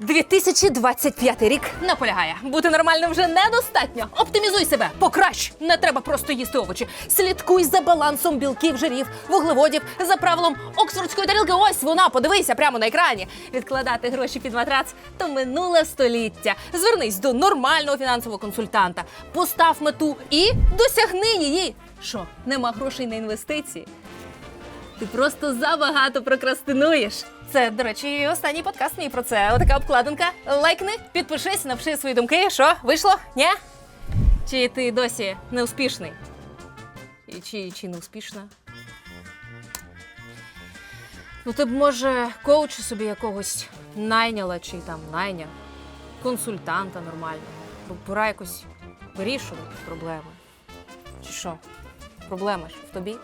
2025 рік наполягає. Бути нормальним вже недостатньо. Оптимізуй себе, покращ. Не треба просто їсти овочі. Слідкуй за балансом білків, жирів, вуглеводів, за правилом оксфордської тарілки. Ось вона, подивися прямо на екрані. Відкладати гроші під матрац то минуле століття. Звернись до нормального фінансового консультанта, постав мету і досягни її. Що, нема грошей на інвестиції? Ти просто забагато прокрастинуєш. Це, до речі, останній подкаст мій про це. Отака обкладинка. Лайкни, підпишись, напиши свої думки. Що, вийшло? Ні? Чи ти досі неуспішний? І чи, чи не успішна? Ну, ти б, може, коуча собі якогось найняла, чи там найняв, консультанта нормального. Бо пора якось вирішувати проблеми. Чи що? Проблема ж в тобі?